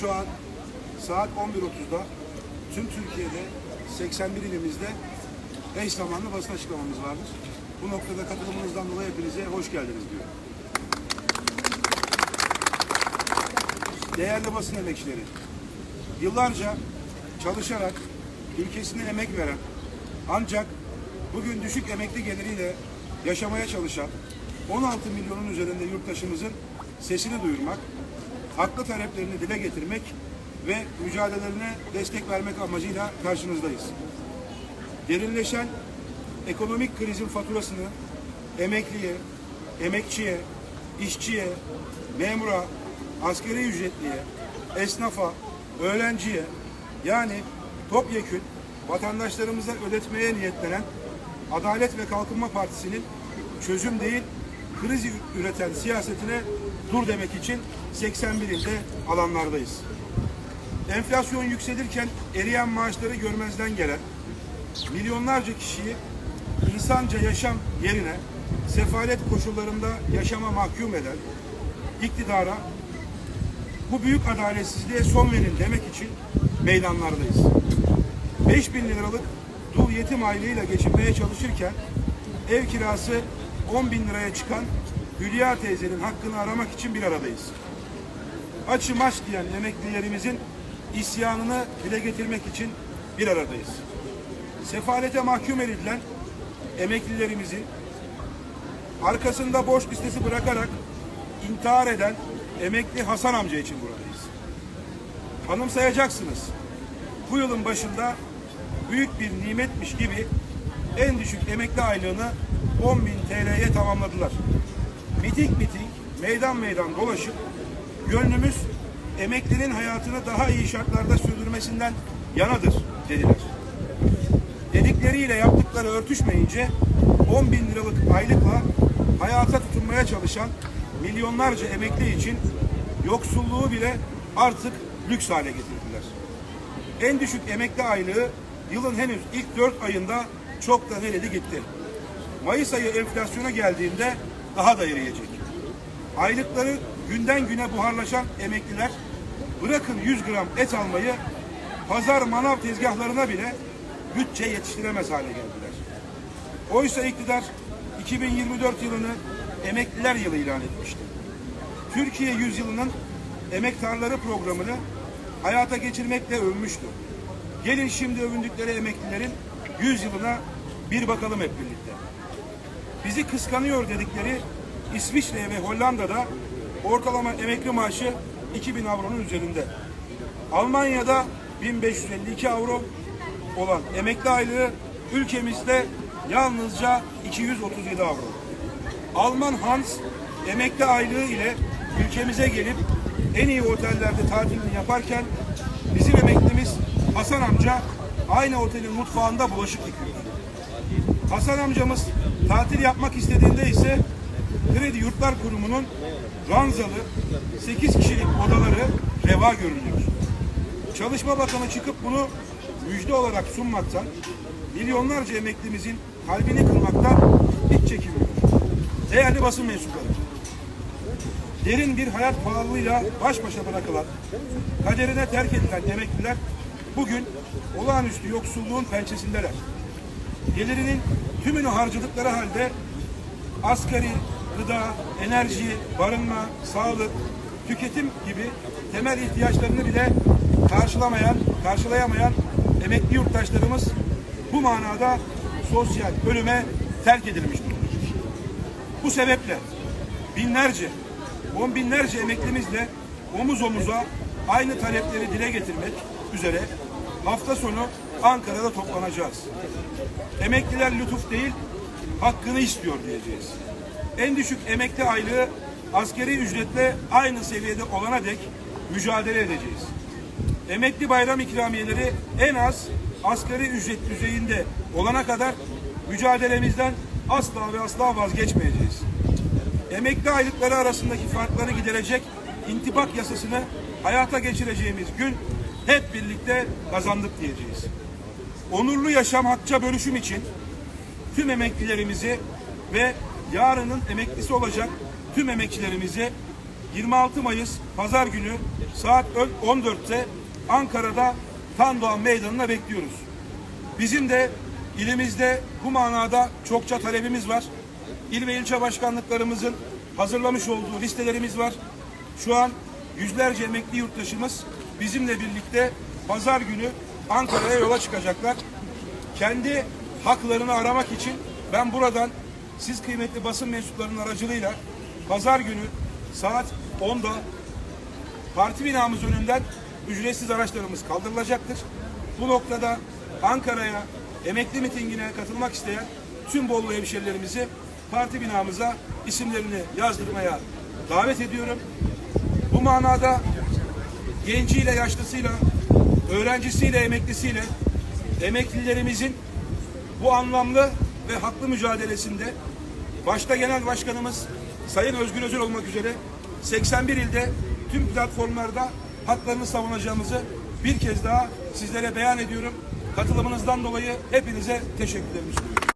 Şu an saat 11.30'da tüm Türkiye'de 81 ilimizde eş zamanlı basın açıklamamız vardır. Bu noktada katılımınızdan dolayı hepinize hoş geldiniz diyorum. Değerli basın emekçileri, yıllarca çalışarak ülkesine emek veren ancak bugün düşük emekli geliriyle yaşamaya çalışan 16 milyonun üzerinde yurttaşımızın sesini duyurmak, haklı taleplerini dile getirmek ve mücadelelerine destek vermek amacıyla karşınızdayız. Derinleşen ekonomik krizin faturasını emekliye, emekçiye, işçiye, memura, askeri ücretliye, esnafa, öğrenciye yani topyekün vatandaşlarımıza ödetmeye niyetlenen Adalet ve Kalkınma Partisi'nin çözüm değil kriz üreten siyasetine dur demek için 81 ilde alanlardayız. Enflasyon yükselirken eriyen maaşları görmezden gelen milyonlarca kişiyi insanca yaşam yerine sefalet koşullarında yaşama mahkum eden iktidara bu büyük adaletsizliğe son verin demek için meydanlardayız. 5 bin liralık dul yetim aileyle geçinmeye çalışırken ev kirası 10 bin liraya çıkan Hülya teyzenin hakkını aramak için bir aradayız. Açım aç diyen emeklilerimizin isyanını dile getirmek için bir aradayız. Sefalete mahkum edilen emeklilerimizin arkasında borç listesi bırakarak intihar eden emekli Hasan amca için buradayız. Anımsayacaksınız. Bu yılın başında büyük bir nimetmiş gibi en düşük emekli aylığını 10 bin TL'ye tamamladılar. Miting miting, meydan meydan dolaşıp gönlümüz emeklinin hayatını daha iyi şartlarda sürdürmesinden yanadır dediler. Dedikleriyle yaptıkları örtüşmeyince 10 bin liralık aylıkla hayata tutunmaya çalışan milyonlarca emekli için yoksulluğu bile artık lüks hale getirdiler. En düşük emekli aylığı yılın henüz ilk 4 ayında çok da nereli gitti. Mayıs ayı enflasyona geldiğinde daha da eriyecek. Aylıkları günden güne buharlaşan emekliler bırakın 100 gram et almayı pazar manav tezgahlarına bile bütçe yetiştiremez hale geldiler. Oysa iktidar 2024 yılını emekliler yılı ilan etmişti. Türkiye yüzyılının emektarları programını hayata geçirmekle övmüştü. Gelin şimdi övündükleri emeklilerin 100 yılına bir bakalım hep birlikte. Bizi kıskanıyor dedikleri İsviçre ve Hollanda'da ortalama emekli maaşı 2000 avronun üzerinde. Almanya'da 1552 avro olan emekli aylığı ülkemizde yalnızca 237 avro. Alman Hans emekli aylığı ile ülkemize gelip en iyi otellerde tatilini yaparken bizim emeklimiz Hasan amca aynı otelin mutfağında bulaşık yıkıyor. Hasan amcamız tatil yapmak istediğinde ise Kredi Yurtlar Kurumu'nun ranzalı 8 kişilik odaları reva görünüyor. Çalışma Bakanı çıkıp bunu müjde olarak sunmaktan, milyonlarca emeklimizin kalbini kırmaktan hiç çekinmiyor. Değerli basın mensupları, derin bir hayat pahalılığıyla baş başa bırakılan, kaderine terk edilen emekliler bugün olağanüstü yoksulluğun pençesindeler. Gelirinin tümünü harcadıkları halde asgari, gıda, enerji, barınma, sağlık, tüketim gibi temel ihtiyaçlarını bile karşılamayan, karşılayamayan emekli yurttaşlarımız bu manada sosyal ölüme terk edilmiş durumda. Bu sebeple binlerce, on binlerce emeklimizle omuz omuza aynı talepleri dile getirmek üzere hafta sonu Ankara'da toplanacağız. Emekliler lütuf değil, hakkını istiyor diyeceğiz. En düşük emekli aylığı askeri ücretle aynı seviyede olana dek mücadele edeceğiz. Emekli bayram ikramiyeleri en az asgari ücret düzeyinde olana kadar mücadelemizden asla ve asla vazgeçmeyeceğiz. Emekli aylıkları arasındaki farkları giderecek intibak yasasını hayata geçireceğimiz gün hep birlikte kazandık diyeceğiz. Onurlu yaşam hakça bölüşüm için tüm emeklilerimizi ve yarının emeklisi olacak tüm emekçilerimizi 26 Mayıs Pazar günü saat 14'te Ankara'da Tandoğan Meydanı'na bekliyoruz. Bizim de ilimizde bu manada çokça talebimiz var. İl ve ilçe başkanlıklarımızın hazırlamış olduğu listelerimiz var. Şu an yüzlerce emekli yurttaşımız bizimle birlikte pazar günü Ankara'ya yola çıkacaklar. Kendi haklarını aramak için ben buradan siz kıymetli basın mensuplarının aracılığıyla pazar günü saat 10'da parti binamız önünden ücretsiz araçlarımız kaldırılacaktır. Bu noktada Ankara'ya emekli mitingine katılmak isteyen tüm Bolu hemşerilerimizi parti binamıza isimlerini yazdırmaya davet ediyorum. Bu manada genciyle, yaşlısıyla, öğrencisiyle, emeklisiyle emeklilerimizin bu anlamlı ve haklı mücadelesinde başta Genel Başkanımız Sayın Özgür Özel olmak üzere 81 ilde tüm platformlarda haklarını savunacağımızı bir kez daha sizlere beyan ediyorum. Katılımınızdan dolayı hepinize teşekkürlerimi sunuyorum.